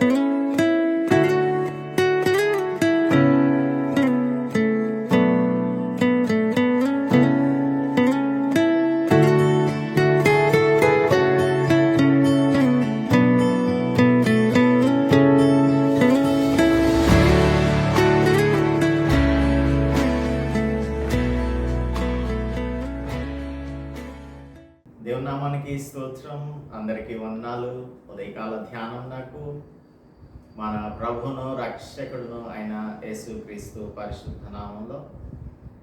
దేవునామానికి మన ప్రభును రక్షకుడును అయిన యేసుక్రీస్తు పరిశుద్ధ నామంలో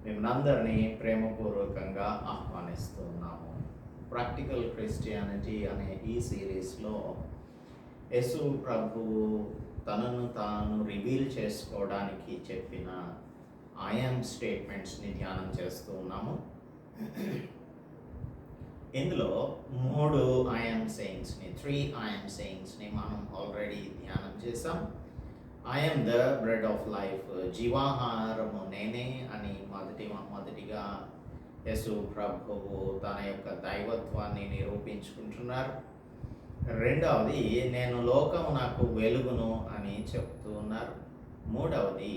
మిమ్మల్ని ప్రేమపూర్వకంగా ఆహ్వానిస్తున్నాము. ప్రాక్టికల్ క్రిస్టియానిటీ అనే ఈ సిరీస్లో యేసు ప్రభువు తనను తాను రివీల్ చేసుకోవడానికి చెప్పిన ఐఎమ్ స్టేట్మెంట్స్ని ధ్యానం చేస్తూ ఉన్నాము. ఇందులో మూడు ఐఎమ్ సెయింగ్స్ని త్రీ ఐఎమ్ సెయింగ్స్ని మనం ఆల్రెడీ ధ్యానం చేసాం I'm the bread of life జీవాహారము నేనే అని మొదటి మొదటిగా యశు ప్రభువు తన యొక్క దైవత్వాన్ని నిరూపించుకుంటున్నారు. రెండవది నేను లోకము నాకు వెలుగును అని చెప్తూ ఉన్నారు. మూడవది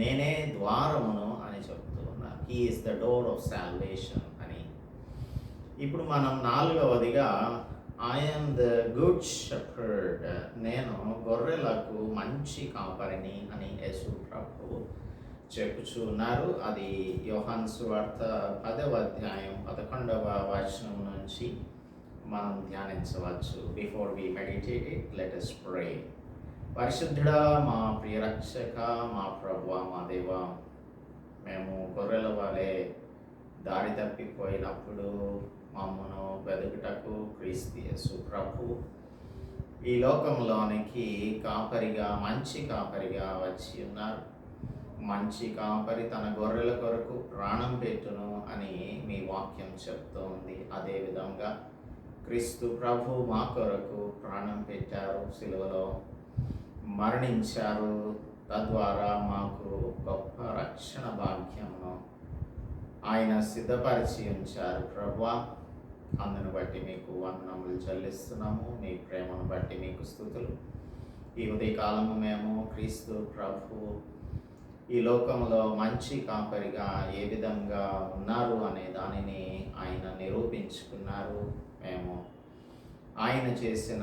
నేనే ద్వారమును అని చెప్తూ ఉన్నారు. He is the door of salvation ఇప్పుడు మనం నాలుగవదిగా ఐఎమ్ ద గుడ్ షెఫర్డ్ నేను గొర్రెలకు మంచి కాపరిని అని యేసు ప్రభు అది యోహాన్ సువార్త పదవ అధ్యాయం పదకొండవ వచనం నుంచి మనం ధ్యానించవచ్చు. Before we meditate let us pray పరిశుద్ధుడా మా ప్రియ రక్షక మా ప్రభు మా దేవ మేము గొర్రెల వలె దారి తప్పిపోయినప్పుడు మమ్మను వెతుకుటకు క్రీస్తు ప్రభు. ఈ లోకంలోనికి కాపరిగా మంచి కాపరిగా వచ్చి ఉన్నారు. మంచి కాపరి తన గొర్రెల కొరకు ప్రాణం పెట్టును అని మీ వాక్యం చెప్తోంది. అదేవిధంగా క్రీస్తు ప్రభు మా కొరకు ప్రాణం పెట్టారు సిలువలో మరణించారు. తద్వారా మాకు గొప్ప రక్షణ భాగ్యమును ఆయన సిద్ధపరిచి ఉంచారు. ప్రభా అందును బట్టి మీకు వందనములు చెల్లిస్తున్నాము. మీ ప్రేమను బట్టి మీకు స్థుతులు. ఈ ఉదయకాలము మేము క్రీస్తు ప్రభు ఈ లోకంలో మంచి కాపరిగా ఏ విధంగా ఉన్నారు అనే దానిని ఆయన నిరూపించుకున్నారు. మేము ఆయన చేసిన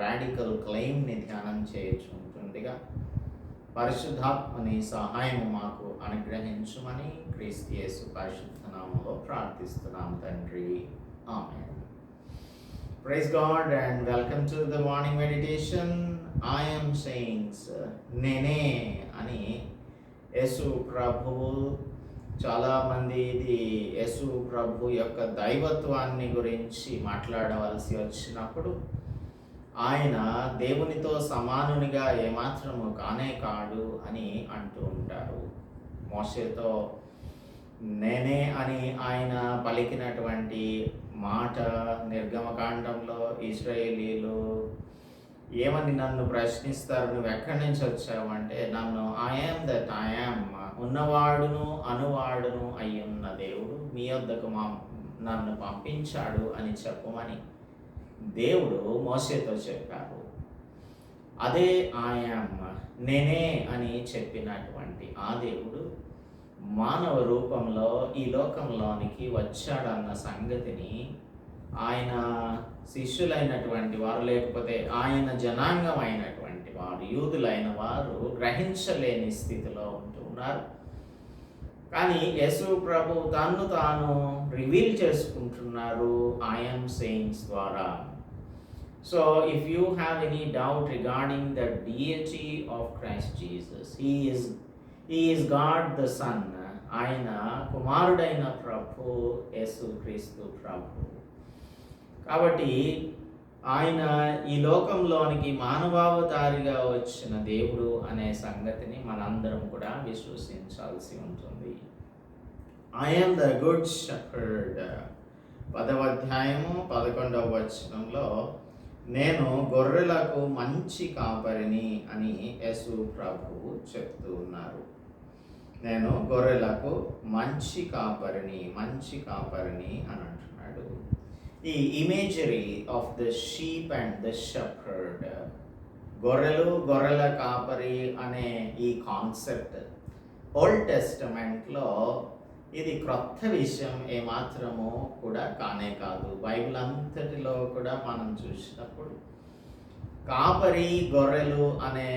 రాడికల్ క్లెయిమ్ని ధ్యానం చేయుచుంటుండగా పరిశుద్ధాత్మని సహాయం మాకు అనుగ్రహించమని క్రీస్తు యేసు పరిశుద్ధ నామంలో ప్రార్థిస్తున్నాము తండ్రి. Praise God and welcome to the morning meditation I'm sayings నేనే అని యేసు ప్రభువు చాలామంది ఇది యేసు ప్రభు యొక్క దైవత్వాన్ని గురించి మాట్లాడవలసి వచ్చినప్పుడు ఆయన దేవునితో సమానునిగా ఏమాత్రము కానే కాడు అని అంటూ ఉంటారు. మోసేతో నేనే అని ఆయన పలికినటువంటి మాట నిర్గమకాండంలో ఇస్రాయేలీలు ఏమని నన్ను ప్రశ్నిస్తారు? నువ్వు ఎక్కడి నుంచి వచ్చావు? అంటే నన్ను I am that I am ఉన్నవాడును అనువాడును అయ్యున్న దేవుడు మీ వద్దకు మా నన్ను పంపించాడు అని చెప్పమని దేవుడు మోసేతో చెప్పారు అదే ఐఎమ్ నేనే అని చెప్పినటువంటి ఆ దేవుడు మానవ రూపంలో ఈ లోకంలోనికి వచ్చాడన్న సంగతిని ఆయన శిష్యులైనటువంటి వారు లేకపోతే ఆయన జనాంగం అయినటువంటి వారు యూదులైన వారు గ్రహించలేని స్థితిలో ఉంటున్నారు కానీ యేసు ప్రభు తన్ను తాను రివీల్ చేసుకుంటున్నారు ఐఎమ్ సెయింట్స్ ద్వారా. So if you have any doubt regarding the deity of Christ Jesus he is is is God the son ఆయన కుమారుడైన ప్రభు యేసు క్రీస్తు ప్రభు. కాబట్టి ఆయన ఈ లోకంలోనికి మానవావతారిగా వచ్చిన దేవుడు అనే సంగతిని మనందరం కూడా విశ్వసించాల్సి ఉంటుంది. ఐఎమ్ ద గుడ్ షెఫర్డ్ పదవ అధ్యాయము పదకొండవ వచనంలో నేను గొర్రెలకు మంచి కాపరిని అని యేసు ప్రభువు చెప్తూ ఉన్నారు. నేను గొర్రెలకు మంచి కాపరిని మంచి కాపరిని అని అంటున్నాడు. ఈ imagery of the sheep and the shepherd గొర్రెలు గొర్రెల కాపరి అనే ఈ కాన్సెప్ట్ ఓల్డ్ టెస్టమెంట్లో ఇది క్రొత్త విషయం ఏమాత్రము కూడా కానే కాదు. బైబిల్ అంతటిలో కూడా మనం చూసినప్పుడు కాపరి గొర్రెలు అనే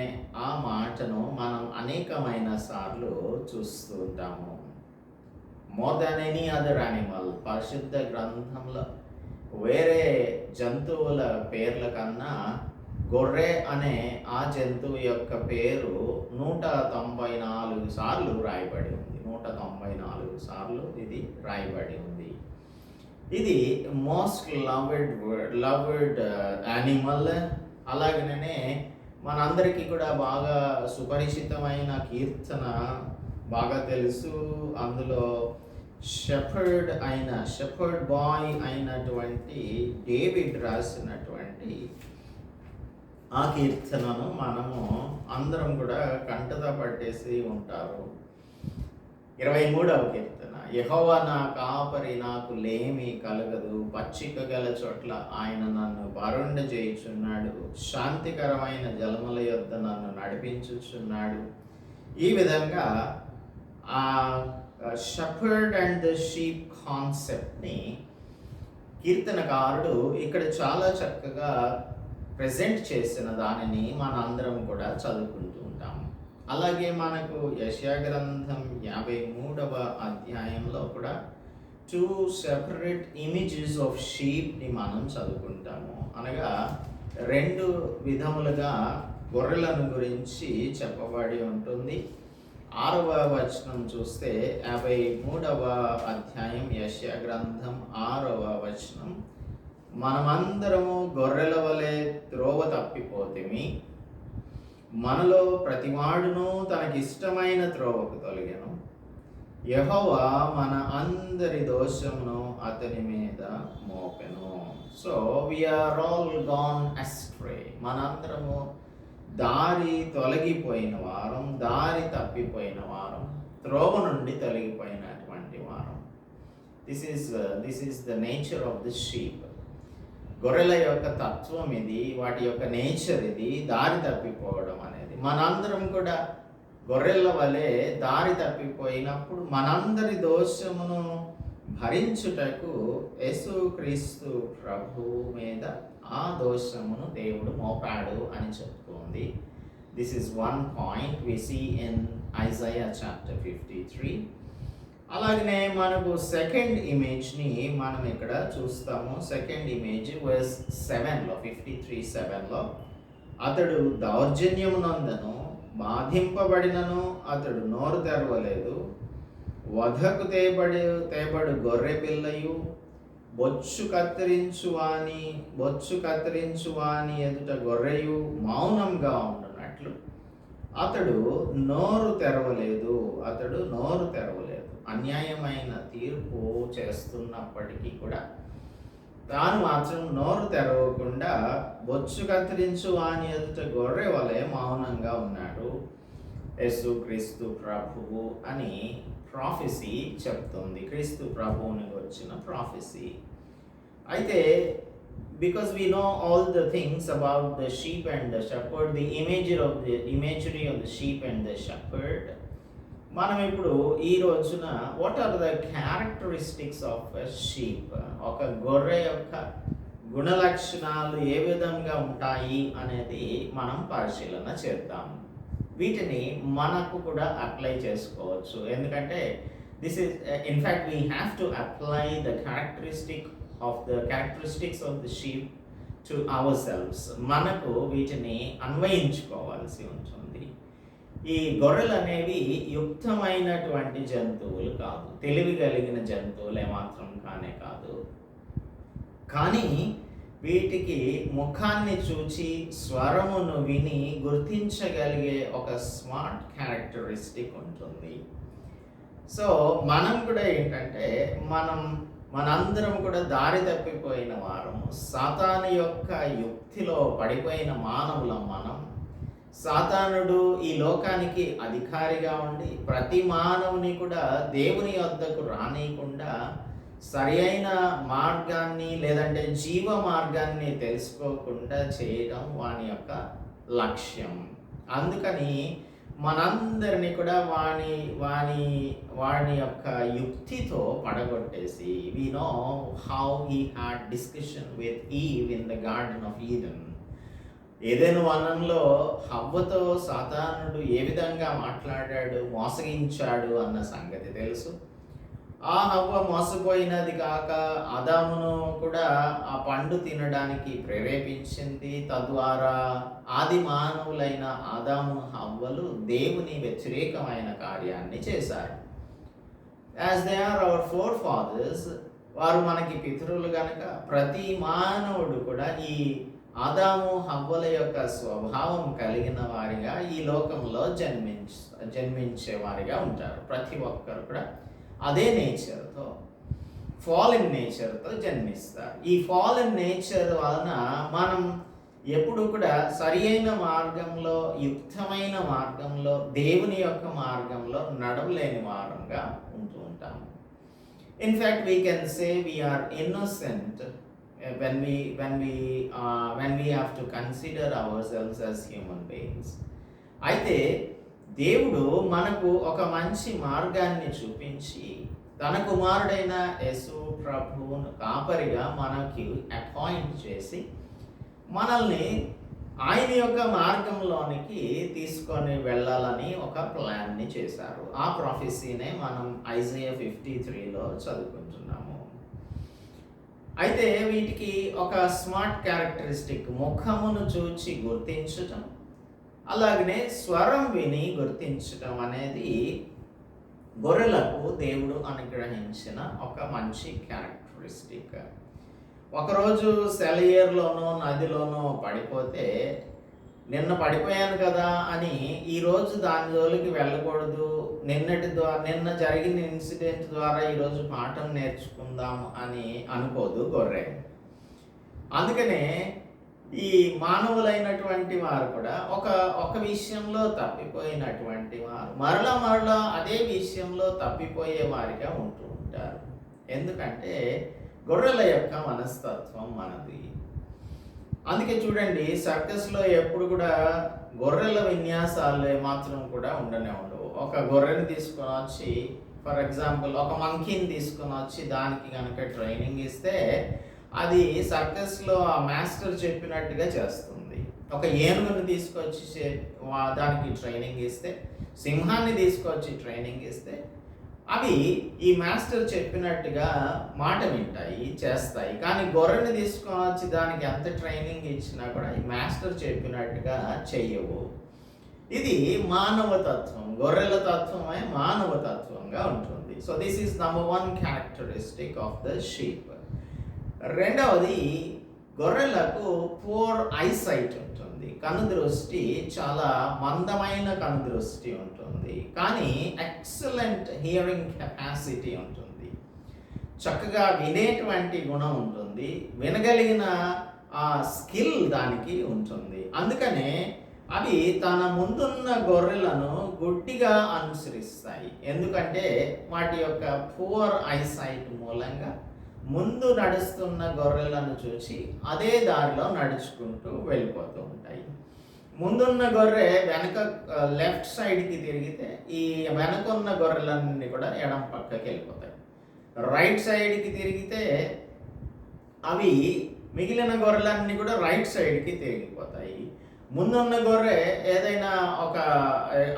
ఆ మాటను మనం అనేకమైన సార్లు చూస్తూ ఉంటాము. More than any other animal పరిశుద్ధ గ్రంథంలో వేరే జంతువుల పేర్ల కన్నా గొర్రె అనే ఆ జంతువు యొక్క పేరు నూట తొంభై నాలుగు సార్లు రాయబడి ఉంది. నూట తొంభై నాలుగు సార్లు ఇది రాయబడి ఉంది. ఇది మోస్ట్ లవ్డ్ లవ్డ్ యానిమల్. అలాగనే మనందరికీ కూడా బాగా సుపరిచితమైన కీర్తన బాగా తెలుసు. అందులో షెఫర్డ్ అయిన షెఫర్డ్ బాయ్ అయినటువంటి డేవిడ్ రాసినటువంటి ఆ కీర్తనను మనము అందరం కూడా కంటత పట్టేసి ఉంటారు. ఇరవై మూడవ కీర్తన. యహోవ నా కాపరి నాకు లేమి కలగదు. పచ్చిక గల చోట్ల ఆయన నన్ను బరుండ చేయుచున్నాడు శాంతికరమైన జలముల యొద్ద నన్ను నడిపించుచున్నాడు. ఈ విధంగా ఆ షఫర్డ్ అండ్ ద షీప్ కాన్సెప్ట్ని కీర్తనకారుడు ఇక్కడ చాలా చక్కగా ప్రజెంట్ చేసిన దానిని మనందరం కూడా చదువుకుంటూ అలాగే మనకు యశాగ్రంథం యాభై మూడవ అధ్యాయంలో కూడా టూ సెపరేట్ ఇమేజెస్ ఆఫ్ షీప్ని మనం చదువుకుంటాము. అనగా రెండు విధములుగా గొర్రెలను గురించి చెప్పబడి ఉంటుంది. ఆరవ వచనం చూస్తే యాభై మూడవ అధ్యాయం యశ్యా గ్రంథం ఆరవ వచనం. మనమందరము గొర్రెల వలె త్రోవ తప్పిపోతేమి. మనలో ప్రతివాడును తనకిష్టమైన త్రోవకు తొలగను. యహోవా మన అందరి దోషమును అతని మీద మోపెను. So we're all gone astray మనందరము దారి తొలగిపోయిన వారం దారి తప్పిపోయిన వారం త్రోవ నుండి తొలగిపోయినటువంటి వారం. This is this is the nature of the sheep గొర్రెల యొక్క తత్వం ఇది వాటి యొక్క నేచర్ ఇది దారి తప్పిపోవడం అనేది. మనందరం కూడా గొర్రెల వలె దారి తప్పిపోయినప్పుడు మనందరి దోషమును భరించుటకు యేసుక్రీస్తు ప్రభు మీద ఆ దోషమును దేవుడు మోపాడు అని చెప్తుంది this is one point we see in Isaiah chapter fifty three అలాగనే మనకు సెకండ్ ఇమేజ్ని మనం ఇక్కడ చూస్తాము. సెకండ్ ఇమేజ్ వర్స్ సెవెన్లో ఫిఫ్టీ త్రీ సెవెన్లో అతడు దౌర్జన్యమునందను బాధింపబడినను అతడు నోరు తెరవలేదు. వధకు తేబడి తేబడు గొర్రె పిల్లయు బొచ్చు కత్తిరించు వాని బొచ్చు కత్తిరించు వాని ఎదుట గొర్రెయు మౌనంగా ఉండునట్లు. అతడు నోరు తెరవలేదు అతడు నోరు తెరవలేదు. అన్యాయమైన తీర్పు చేస్తున్నప్పటికీ కూడా తాను మాత్రం నోరు తెరవకుండా బొచ్చు కత్తిరించు వాని ఎదుట గొర్రె వలె మౌనంగా ఉన్నాడు. యేసు క్రీస్తు ప్రభువు అని ప్రాఫెసీ చెప్తుంది. క్రీస్తు ప్రభువుని వచ్చిన ప్రాఫెసీ అయితే because we know all the things about the sheep and the shepherd the image of the imagery of the sheep and the shepherd మనం ఇప్పుడు ఈ రోజున what are the characteristics of sheep ఒక గొర్రె యొక్క గుణలక్షణాలు ఏ విధంగా ఉంటాయి అనేది మనం పరిశీలన చేద్దాం. వీటిని మనకు కూడా అప్లై చేసుకోవచ్చు. ఎందుకంటే this is in fact we have to apply the characteristic of the characteristics of the sheep to ourselves మనకు వీటిని అన్వయించుకోవాల్సి ఉంటుంది. ఈ గొర్రెలు అనేవి యుక్తమైనటువంటి జంతువులు కాదు. తెలివి కలిగిన జంతువులే మాత్రం కానే కాదు. కానీ వీటికి ముఖాన్ని చూచి స్వరమును విని గుర్తించగలిగే ఒక స్మార్ట్ క్యారెక్టరిస్టిక్ ఉంటుంది. సో మనం కూడా ఏంటంటే మనం మనందరం కూడా దారి తప్పిపోయిన వారము. సాతాను యొక్క యుక్తిలో పడిపోయిన మానవులం మనం. సాతానుడు ఈ లోకానికి అధికారిగా ఉండి ప్రతి మానవుని కూడా దేవుని వద్దకు రానియకుండా సరి అయిన మార్గాన్ని లేదంటే జీవ మార్గాన్ని తెలుసుకోకుండా చేయడం వాని యొక్క లక్ష్యం. అందుకని మనందరినీ కూడా వాని వాని వాని యొక్క యుక్తితో పడగొట్టేసి we know how he had discussion with Eve in the garden of Eden ఏదైనా వనంలో హవ్వతో సాధారణుడు ఏ విధంగా మాట్లాడాడు మోసగించాడు అన్న సంగతి తెలుసు. ఆ హవ్వ మోసపోయినది కాక ఆదామును కూడా ఆ పండు తినడానికి ప్రేరేపించింది. తద్వారా ఆది మానవులైన ఆదాము హవ్వలు దేవుని వ్యతిరేకమైన కార్యాన్ని చేశారు. As they are our forefathers వారు మనకి పితరులు గనక ప్రతి మానవుడు కూడా ఈ ఆదాము హవ్వల యొక్క స్వభావం కలిగిన వారిగా ఈ లోకంలో జన్మించ జన్మించే వారిగా ఉంటారు. ప్రతి ఒక్కరు కూడా అదే నేచర్తో ఫాలిన్ నేచర్తో జన్మిస్తారు. ఈ ఫాలిన్ నేచర్ వలన మనం ఎప్పుడు కూడా సరి అయిన మార్గంలో యుక్తమైన మార్గంలో దేవుని యొక్క మార్గంలో నడవలేని వారంగా ఉంటూ ఉంటాము. In fact we can say we're innocent Uh, when we when we uh, when we have to consider ourselves as human beings అయితే దేవుడు మనకు ఒక మంచి మార్గాన్ని చూపించి తన కుమారుడైన యేసు ప్రభువును కాపరిగా మనకి అపాయింట్ చేసి మనల్ని ఆయన యొక్క మార్గంలోనికి తీసుకొని వెళ్ళాలని ఒక ప్లాన్ని చేశారు. ఆ ప్రొఫెసీనే మనం ఐజయ ఫిఫ్టీ త్రీలో చదువుకుంటున్నాము. అయితే వీటికి ఒక స్మార్ట్ క్యారెక్టరిస్టిక్ ముఖమును చూచి గుర్తించటం అలాగనే స్వరం విని గుర్తించటం అనేది గొర్రెలకు దేవుడు అనుగ్రహించిన ఒక మంచి క్యారెక్టరిస్టిక్. ఒకరోజు సెలయర్లోనో నదిలోనో పడిపోతే నిన్న పడిపోయాను కదా అని ఈరోజు దాని జోలికి వెళ్ళకూడదు నిన్నటి ద్వారా నిన్న జరిగిన ఇన్సిడెంట్ ద్వారా ఈరోజు పాఠం నేర్చుకుందాం అని అనుకోదు గొర్రె. అందుకనే ఈ మానవులైనటువంటి వారు కూడా ఒక ఒక విషయంలో తప్పిపోయినటువంటి వారు మరలా మరలా అదే విషయంలో తప్పిపోయే వారిగా ఉంటూ ఉంటారు. ఎందుకంటే గొర్రెల యొక్క మనస్తత్వం మనది. అందుకే చూడండి సర్కస్లో ఎప్పుడు కూడా గొర్రెల విన్యాసాలు మాత్రం కూడా ఉండనే ఉండవు ఒక గొర్రెని తీసుకొని వచ్చి ఫర్ ఎగ్జాంపుల్ ఒక మంకీని తీసుకొని వచ్చి దానికి కనుక ట్రైనింగ్ ఇస్తే అది సర్కస్లో ఆ మాస్టర్ చెప్పినట్టుగా చేస్తుంది. ఒక ఏనుగుని తీసుకొచ్చి చే- వా- దానికి ట్రైనింగ్ ఇస్తే సింహాన్ని తీసుకొచ్చి ట్రైనింగ్ ఇస్తే అవి ఈ మాస్టర్ చెప్పినట్టుగా మాట వింటాయి చేస్తాయి. కానీ గొర్రెని తీసుకొని వచ్చి దానికి ఎంత ట్రైనింగ్ ఇచ్చినా కూడా ఈ మాస్టర్ చెప్పినట్టుగా చెయ్యవు ఇది మానవ తత్వం గొర్రెల తత్వమే మానవ తత్వంగా ఉంటుంది. So this is number one characteristic of the sheep రెండవది గొర్రెలకు పూర్ ఐసైట్ ఉంటుంది. కనుదృష్టి చాలా మందమైన కనుదృష్టి ఉంటుంది. కానీ ఎక్సలెంట్ హియరింగ్ కెపాసిటీ ఉంటుంది. చక్కగా వినేటువంటి గుణం ఉంటుంది. వినగలిగిన ఆ స్కిల్ దానికి ఉంటుంది. అందుకనే అవి తన ముందున్న గొర్రెలను గుడ్డిగా అనుసరిస్తాయి. ఎందుకంటే వాటి యొక్క పువర్ ఐసైట్ మూలంగా ముందు నడుస్తున్న గొర్రెలను చూసి అదే దారిలో నడుచుకుంటూ వెళ్ళిపోతూ ఉంటాయి. ముందున్న గొర్రె వెనక లెఫ్ట్ సైడ్కి తిరిగితే ఈ వెనకున్న గొర్రెలన్నీ కూడా ఎడం పక్కకి వెళ్ళిపోతాయి. రైట్ సైడ్కి తిరిగితే అవి మిగిలిన గొర్రెలన్నీ కూడా రైట్ సైడ్కి తిరిగిపోతాయి. ముందున్న గొర్రె ఏదైనా ఒక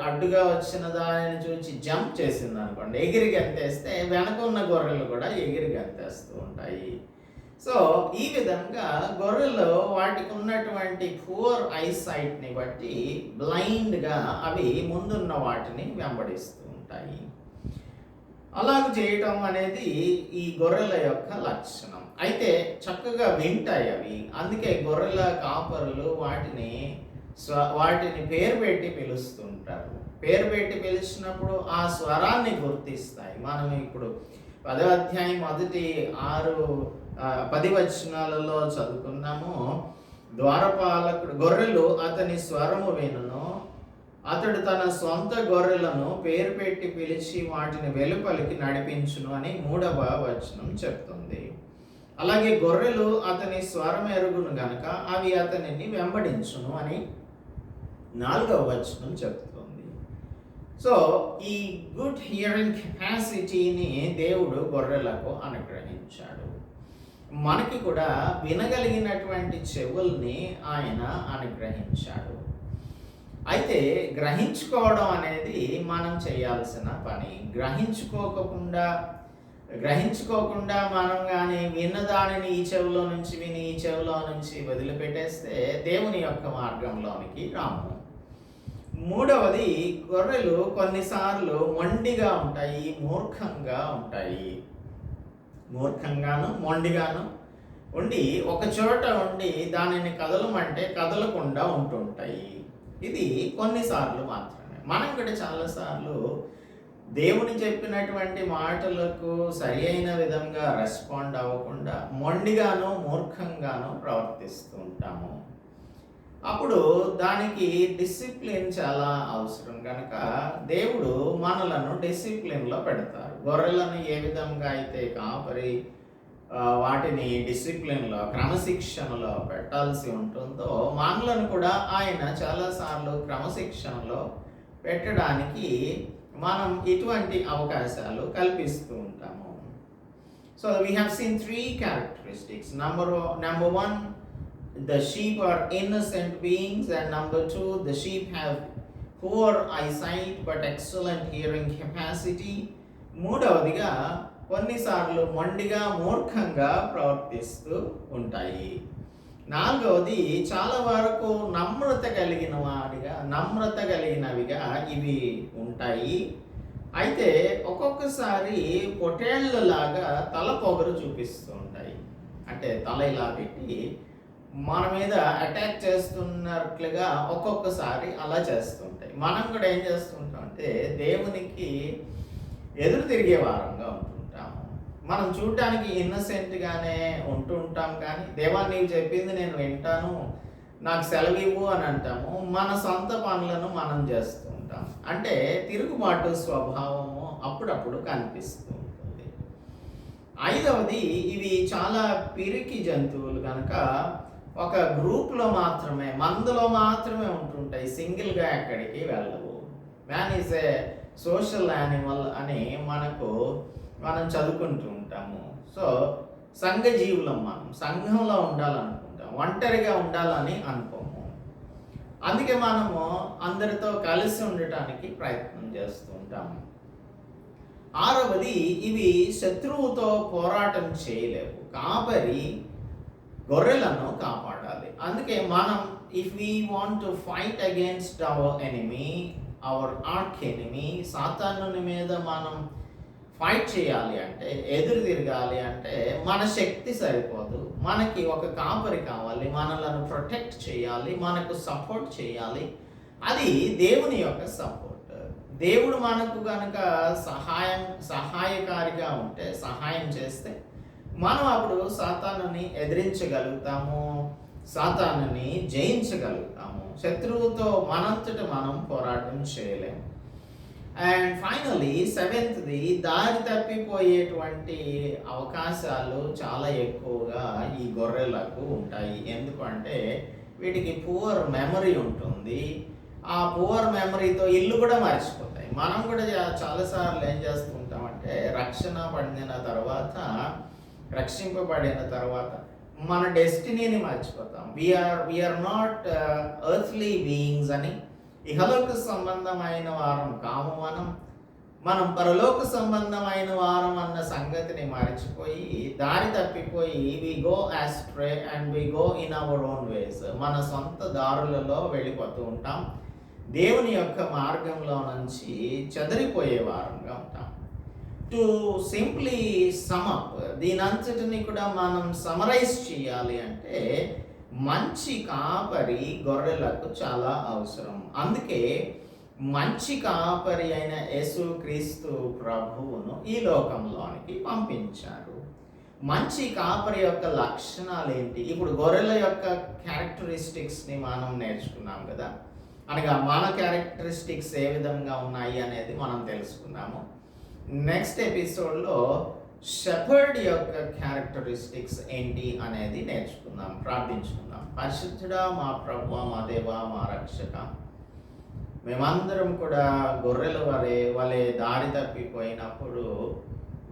అడ్డుగా వచ్చిన దానిని చూసి జంప్ చేసింది అనుకోండి ఎగిరి గంతేస్తే వెనక ఉన్న గొర్రెలు కూడా ఎగిరి గంతేస్తూ ఉంటాయి. సో ఈ విధంగా గొర్రెలు వాటికి ఉన్నటువంటి పూర్ ఐసైట్ని బట్టి బ్లైండ్గా అవి ముందున్న వాటిని వెంబడిస్తూ ఉంటాయి. అలాగ చేయటం అనేది ఈ గొర్రెల యొక్క లక్షణం. అయితే చక్కగా వింటాయి అవి. అందుకే గొర్రెల కాపరులు వాటిని స్వ వాటిని పేరు పెట్టి పిలుస్తుంటారు. పేరు పెట్టి పిలిచినప్పుడు ఆ స్వరాన్ని గుర్తిస్తాయి. మనం ఇప్పుడు పదో అధ్యాయం మొదటి ఆరు పది వచనాలలో చదువుకున్నాము. ద్వారపాలకుడు గొర్రెలు అతని స్వరము వినను. అతడు తన సొంత గొర్రెలను పేరు పెట్టి పిలిచి వాటిని వెలుపలికి నడిపించును అని మూడవ వచనం చెప్తుంది. అలాగే గొర్రెలు అతని స్వరం ఎరుగును గనక అవి అతనిని వెంబడించును అని నాలుగవ వచనం చెప్తుంది. సో ఈ గుడ్ హియరింగ్ కెపాసిటీని దేవుడు గొర్రెలకు అనుగ్రహించాడు. మనకి కూడా వినగలిగినటువంటి చెవుల్ని ఆయన అనుగ్రహించాడు. అయితే గ్రహించుకోవడం అనేది మనం చేయాల్సిన పని. గ్రహించుకోకుండా గ్రహించుకోకుండా మనం కానీ విన్నదానిని ఈ చెవిలో నుంచి విని ఈ చెవిలో నుంచి వదిలిపెట్టేస్తే దేవుని యొక్క మార్గంలోనికి రాము. మూడవది గొర్రెలు కొన్నిసార్లు మొండిగా ఉంటాయి మూర్ఖంగా ఉంటాయి. మూర్ఖంగాను మొండిగాను ఉండి ఒక చోట ఉండి దానిని కదలమంటే కదలకుండా ఉంటుంటాయి. ఇది కొన్నిసార్లు మాత్రమే. మనం కూడా చాలాసార్లు దేవుని చెప్పినటువంటి మాటలకు సరి అయిన విధంగా రెస్పాండ్ అవ్వకుండా మొండిగాను మూర్ఖంగాను ప్రవర్తిస్తూ ఉంటాము అప్పుడు దానికి డిసిప్లిన్ చాలా అవసరం కనుక దేవుడు మనలను డిసిప్లిన్లో పెడతారు గొర్రెలను ఏ విధంగా అయితే కాపరి వాటిని డిసిప్లిన్లో క్రమశిక్షణలో పెట్టాల్సి ఉంటుందో మనలను కూడా ఆయన చాలాసార్లు క్రమశిక్షణలో పెట్టడానికి మనం ఇటువంటి అవకాశాలు కల్పిస్తూ ఉంటాము. So we have seen three characteristics number number one the sheep are innocent beings and number two the sheep have poor eyesight but excellent hearing capacity. మూడవదిగా కొన్నిసార్లు మొండిగా మూర్ఖంగా ప్రవర్తిస్తూ ఉంటాయి. నాలుగవది చాలా వరకు నమ్రత కలిగిన వాడిగా నమ్రత కలిగినవిగా ఇవి ఉంటాయి. అయితే ఒక్కొక్కసారి పొటేళ్ళలాగా తల పొగరు చూపిస్తూ ఉంటాయి. అంటే తల ఇలా పెట్టి మన మీద అటాక్ చేస్తున్నట్లుగా ఒక్కొక్కసారి అలా చేస్తుంటాయి. మనం కూడా ఏం చేస్తుంటాం అంటే దేవునికి ఎదురు తిరిగే వారంగా ఉంటుంటాము. మనం చూడటానికి ఇన్నసెంట్గానే ఉంటూ ఉంటాం కానీ దేవా నీవు చెప్పింది నేను వింటాను నాకు సెలవు ఇవ్వు అని అంటాము. మన సొంత పనులను మనం చేస్తూ ఉంటాం అంటే తిరుగుబాటు స్వభావము అప్పుడప్పుడు కనిపిస్తూ ఉంటుంది ఐదవది ఇవి చాలా పిరికి జంతువులు కనుక ఒక గ్రూప్లో మాత్రమే మందులో మాత్రమే ఉంటుంటాయి సింగిల్గా ఎక్కడికి వెళ్ళవు. Man is a social animal అని మనకు మనం చదువుకుంటూ ఉంటాము. సో సంఘ జీవులం మనం సంఘంలో ఉండాలనుకుంటాం ఒంటరిగా ఉండాలని అనుకోము. అందుకే మనము అందరితో కలిసి ఉండటానికి ప్రయత్నం చేస్తూ ఉంటాము. ఆరవది ఇవి శత్రువుతో పోరాటం చేయలేవు. కాపరి గొర్రెలను కాపాడాలి. అందుకే మనం if we want to fight against our enemy our arch enemy సాతానుని మీద మనం ఫైట్ చేయాలి అంటే ఎదురు తిరగాలి అంటే మన శక్తి సరిపోదు. మనకి ఒక కాపరి కావాలి మనలను ప్రొటెక్ట్ చేయాలి మనకు సపోర్ట్ చేయాలి. అది దేవుని యొక్క సపోర్ట్ దేవుడు మనకు కనుక సహాయం సహాయకారిగా ఉంటే సహాయం చేస్తే మనం అప్పుడు సాతానుని ఎదిరించగలుగుతాము. సాతానుని జయించగలుగుతాము. శత్రువుతో మనంతట మనం పోరాటం చేయలేము అండ్ ఫైనలీ సెవెంత్ది దారి తప్పిపోయేటువంటి అవకాశాలు చాలా ఎక్కువగా ఈ గొర్రెలకు ఉంటాయి. ఎందుకంటే వీటికి పువర్ మెమరీ ఉంటుంది. ఆ పువర్ మెమరీతో ఇల్లు కూడా మర్చిపోతాయి. మనం కూడా చాలాసార్లు ఏం చేస్తుంటామంటే రక్షణ పడిన తర్వాత రక్షింపబడిన తర్వాత మన డెస్టినీని మర్చిపోతాం. We are we are not earthly beings అని ఇహలోక సంబంధమైన వారం కాము మనం మనం పరలోక సంబంధమైన వారం అన్న సంగతిని మర్చిపోయి దారి తప్పిపోయి we go astray and we go in our own ways మన సొంత దారులలో వెళ్ళిపోతూ ఉంటాం. దేవుని యొక్క మార్గంలో నుంచి చెదరిపోయే వారంగా ఉంటాం. టు సింప్లీ సమప్ దీని అంతటిని కూడా మనం సమరైజ్ చేయాలి అంటే మంచి కాపరి గొర్రెలకు చాలా అవసరం. అందుకే మంచి కాపరి అయిన యేసు క్రీస్తు ప్రభువును ఈ లోకంలోనికి పంపించారు. మంచి కాపరి యొక్క లక్షణాలు ఏంటి? ఇప్పుడు గొర్రెల యొక్క క్యారెక్టరిస్టిక్స్ని మనం నేర్చుకున్నాం కదా. అనగా మన క్యారెక్టరిస్టిక్స్ ఏ విధంగా ఉన్నాయి అనేది మనం తెలుసుకున్నాము. నెక్స్ట్ ఎపిసోడ్లో షెఫర్డ్ యొక్క క్యారెక్టరిస్టిక్స్ ఏంటి అనేది నేర్చుకుందాం ప్రార్థించుకుందాం. పరిశుద్ధుడా మా ప్రభు మా దేవ మా రక్షక మేమందరం కూడా గొర్రెల వరే వలె దారి తప్పిపోయినప్పుడు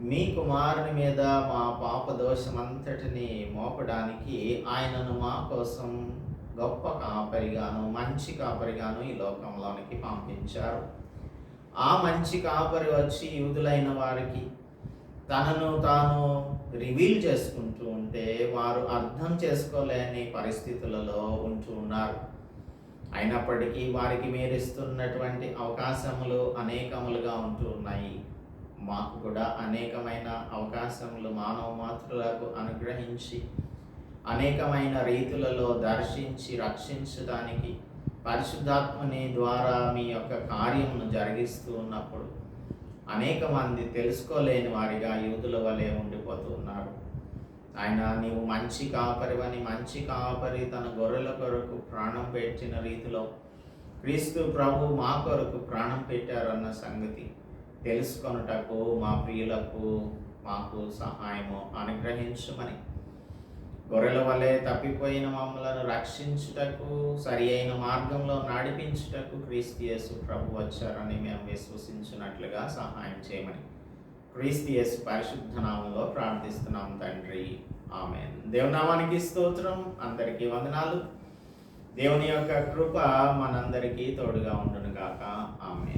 మీ కుమారుని మీద మా పాప దోషమంతటిని మోపడానికి ఆయనను మా కోసం గొప్ప కాపరిగాను మంచి కాపరిగాను ఈ లోకంలోనికి పంపించారు. ఆ మంచి కాపరి వచ్చి యూదులైన వారికి తనను తాను రివీల్ చేసుకుంటూ ఉంటే వారు అర్థం చేసుకోలేని పరిస్థితులలో ఉంటూ ఉన్నారు. అయినప్పటికీ వారికి మీరు ఇస్తున్నటువంటి అవకాశములు అనేకములుగా ఉంటూ ఉన్నాయి. మాకు కూడా అనేకమైన అవకాశములు మానవ మాతృలకు అనుగ్రహించి అనేకమైన రీతులలో దర్శించి రక్షించడానికి పరిశుద్ధాత్మని ద్వారా మీ యొక్క కార్యమును జరిగిస్తూ ఉన్నప్పుడు అనేక మంది తెలుసుకోలేని వారిగా యూదుల వలె ఉండిపోతూ ఉన్నారు. ఆయన నీవు మంచి కాపరివని మంచి కాపరి తన గొర్రెల కొరకు ప్రాణం పెట్టిన రీతిలో క్రీస్తు ప్రభు మా కొరకు ప్రాణం పెట్టారన్న సంగతి తెలుసుకొనుటకు మా ప్రియులకు మాకు సహాయము అనుగ్రహించమని గొర్రెల వలె తప్పిపోయిన మమ్మలను రక్షించుటకు సరి అయిన మార్గంలో నడిపించుటకు క్రీస్తు ప్రభు వచ్చారని మేము విశ్వసించినట్లుగా సహాయం చేయమని క్రీస్తియస్ పరిశుద్ధ నామంలో ప్రార్థిస్తున్నాం తండ్రి. ఆమె దేవునామానికి స్తోత్రం. అందరికీ వందనాలు. దేవుని యొక్క కృప మనందరికీ తోడుగా ఉండును గాక ఆమె